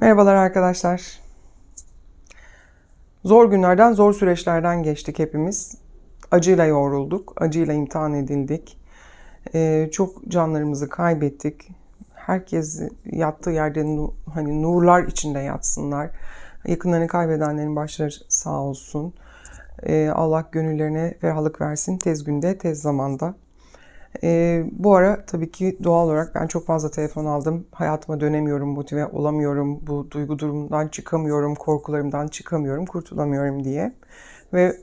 Merhabalar arkadaşlar. Zor günlerden, zor süreçlerden geçtik hepimiz. Acıyla yoğrulduk, acıyla imtihan edildik. Ee, çok canlarımızı kaybettik. Herkes yattığı yerde hani nurlar içinde yatsınlar. Yakınlarını kaybedenlerin başları sağ olsun. Ee, Allah gönüllerine ferahlık versin tez günde, tez zamanda. Ee, bu ara tabii ki doğal olarak ben çok fazla telefon aldım. Hayatıma dönemiyorum, motive olamıyorum, bu duygu durumundan çıkamıyorum, korkularımdan çıkamıyorum, kurtulamıyorum diye. Ve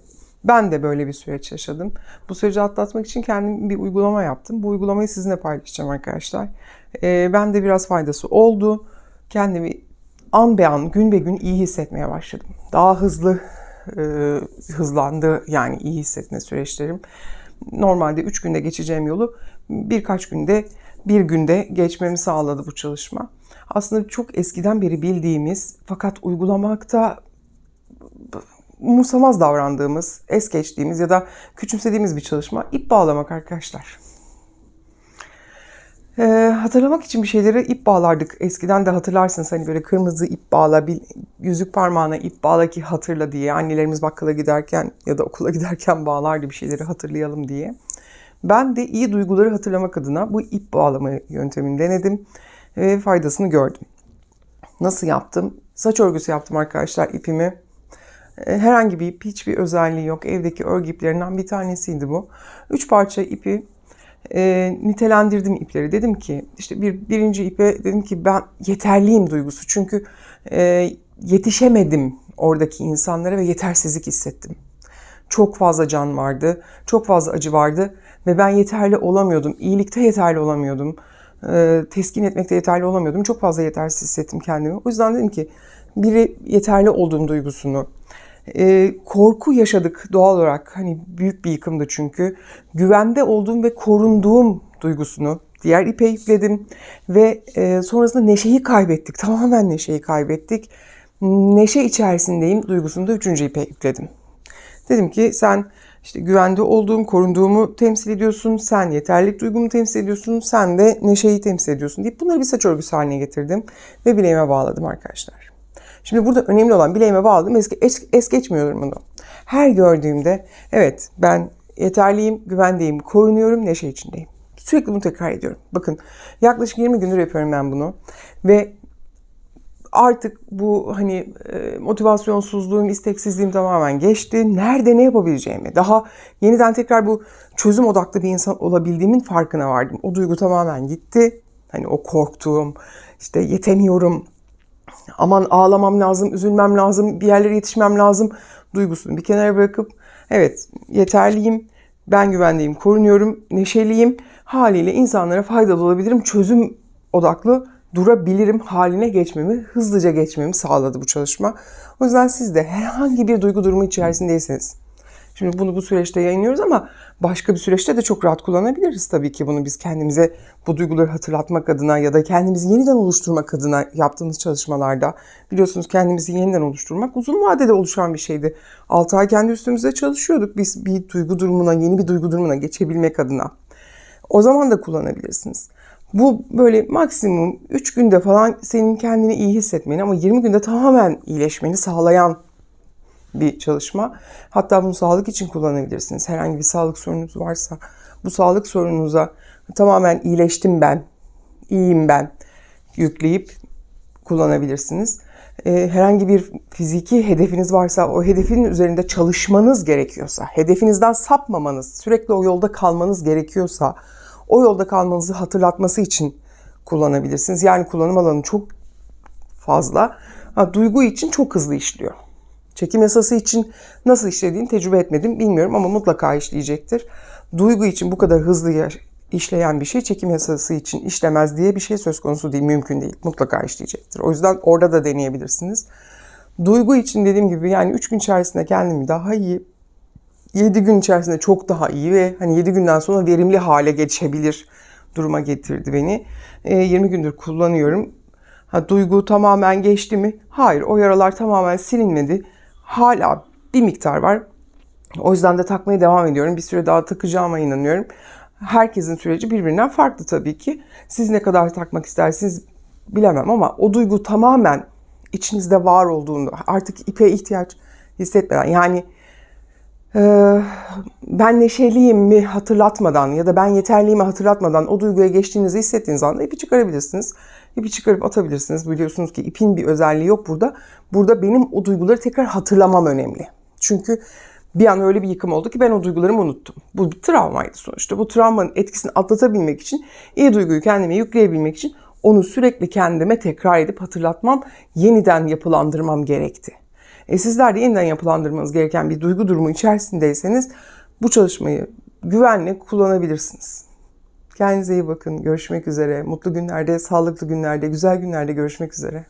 ben de böyle bir süreç yaşadım. Bu süreci atlatmak için kendim bir uygulama yaptım. Bu uygulamayı sizinle paylaşacağım arkadaşlar. Ee, ben de biraz faydası oldu. Kendimi an be an, gün be gün iyi hissetmeye başladım. Daha hızlı e, hızlandı yani iyi hissetme süreçlerim normalde 3 günde geçeceğim yolu birkaç günde, bir günde geçmemi sağladı bu çalışma. Aslında çok eskiden beri bildiğimiz fakat uygulamakta umursamaz davrandığımız, es geçtiğimiz ya da küçümsediğimiz bir çalışma ip bağlamak arkadaşlar. Ee, hatırlamak için bir şeylere ip bağlardık. Eskiden de hatırlarsınız hani böyle kırmızı ip bağla, bir yüzük parmağına ip bağla ki hatırla diye. Annelerimiz bakkala giderken ya da okula giderken bağlardı bir şeyleri hatırlayalım diye. Ben de iyi duyguları hatırlamak adına bu ip bağlama yöntemini denedim ve faydasını gördüm. Nasıl yaptım? Saç örgüsü yaptım arkadaşlar ipimi. Ee, Herhangi bir ip, hiçbir özelliği yok. Evdeki örgü iplerinden bir tanesiydi bu. Üç parça ipi e, nitelendirdim ipleri. Dedim ki işte bir birinci ipe dedim ki ben yeterliyim duygusu. Çünkü e, yetişemedim oradaki insanlara ve yetersizlik hissettim. Çok fazla can vardı, çok fazla acı vardı ve ben yeterli olamıyordum. İyilikte yeterli olamıyordum. E, teskin etmekte yeterli olamıyordum. Çok fazla yetersiz hissettim kendimi. O yüzden dedim ki biri yeterli olduğum duygusunu, ee, korku yaşadık doğal olarak. Hani büyük bir yıkımdı çünkü. Güvende olduğum ve korunduğum duygusunu diğer ipe yükledim. Ve e, sonrasında neşeyi kaybettik. Tamamen neşeyi kaybettik. Neşe içerisindeyim duygusunu da üçüncü ipe yükledim. Dedim ki sen işte güvende olduğum, korunduğumu temsil ediyorsun. Sen yeterlilik duygumu temsil ediyorsun. Sen de neşeyi temsil ediyorsun deyip bunları bir saç örgüsü haline getirdim. Ve bileğime bağladım arkadaşlar. Şimdi burada önemli olan bileğime bağladım. Es, es, es geçmiyorum bunu. Her gördüğümde evet ben yeterliyim, güvendeyim, korunuyorum, neşe içindeyim. Sürekli bunu tekrar ediyorum. Bakın yaklaşık 20 gündür yapıyorum ben bunu. Ve artık bu hani e, motivasyonsuzluğum, isteksizliğim tamamen geçti. Nerede ne yapabileceğimi, daha yeniden tekrar bu çözüm odaklı bir insan olabildiğimin farkına vardım. O duygu tamamen gitti. Hani o korktuğum, işte yetemiyorum, aman ağlamam lazım, üzülmem lazım, bir yerlere yetişmem lazım duygusunu bir kenara bırakıp evet yeterliyim, ben güvendeyim, korunuyorum, neşeliyim. Haliyle insanlara faydalı olabilirim, çözüm odaklı durabilirim haline geçmemi, hızlıca geçmemi sağladı bu çalışma. O yüzden siz de herhangi bir duygu durumu içerisindeyseniz, Şimdi bunu bu süreçte yayınlıyoruz ama başka bir süreçte de çok rahat kullanabiliriz tabii ki bunu biz kendimize bu duyguları hatırlatmak adına ya da kendimizi yeniden oluşturmak adına yaptığımız çalışmalarda biliyorsunuz kendimizi yeniden oluşturmak uzun vadede oluşan bir şeydi. 6 ay kendi üstümüzde çalışıyorduk biz bir duygu durumuna, yeni bir duygu durumuna geçebilmek adına. O zaman da kullanabilirsiniz. Bu böyle maksimum 3 günde falan senin kendini iyi hissetmeni ama 20 günde tamamen iyileşmeni sağlayan bir çalışma. Hatta bunu sağlık için kullanabilirsiniz. Herhangi bir sağlık sorununuz varsa bu sağlık sorununuza tamamen iyileştim ben, iyiyim ben yükleyip kullanabilirsiniz. Ee, herhangi bir fiziki hedefiniz varsa o hedefin üzerinde çalışmanız gerekiyorsa, hedefinizden sapmamanız, sürekli o yolda kalmanız gerekiyorsa o yolda kalmanızı hatırlatması için kullanabilirsiniz. Yani kullanım alanı çok fazla. Ha, duygu için çok hızlı işliyor. Çekim yasası için nasıl işlediğini tecrübe etmedim bilmiyorum ama mutlaka işleyecektir. Duygu için bu kadar hızlı işleyen bir şey çekim yasası için işlemez diye bir şey söz konusu değil, mümkün değil. Mutlaka işleyecektir. O yüzden orada da deneyebilirsiniz. Duygu için dediğim gibi yani 3 gün içerisinde kendimi daha iyi, 7 gün içerisinde çok daha iyi ve hani 7 günden sonra verimli hale geçebilir duruma getirdi beni. E, 20 gündür kullanıyorum. Ha, duygu tamamen geçti mi? Hayır, o yaralar tamamen silinmedi. Hala bir miktar var. O yüzden de takmaya devam ediyorum. Bir süre daha takacağıma inanıyorum. Herkesin süreci birbirinden farklı tabii ki. Siz ne kadar takmak istersiniz bilemem ama o duygu tamamen içinizde var olduğunu, artık ipe ihtiyaç hissetmeden yani ee, ben neşeliyim mi hatırlatmadan ya da ben yeterliyimi hatırlatmadan o duyguya geçtiğinizi hissettiğiniz anda ipi çıkarabilirsiniz. İpi çıkarıp atabilirsiniz. Biliyorsunuz ki ipin bir özelliği yok burada. Burada benim o duyguları tekrar hatırlamam önemli. Çünkü bir an öyle bir yıkım oldu ki ben o duygularımı unuttum. Bu bir travmaydı sonuçta. Bu travmanın etkisini atlatabilmek için, iyi duyguyu kendime yükleyebilmek için onu sürekli kendime tekrar edip hatırlatmam, yeniden yapılandırmam gerekti. E sizler de yeniden yapılandırmanız gereken bir duygu durumu içerisindeyseniz bu çalışmayı güvenle kullanabilirsiniz. Kendinize iyi bakın. Görüşmek üzere. Mutlu günlerde, sağlıklı günlerde, güzel günlerde görüşmek üzere.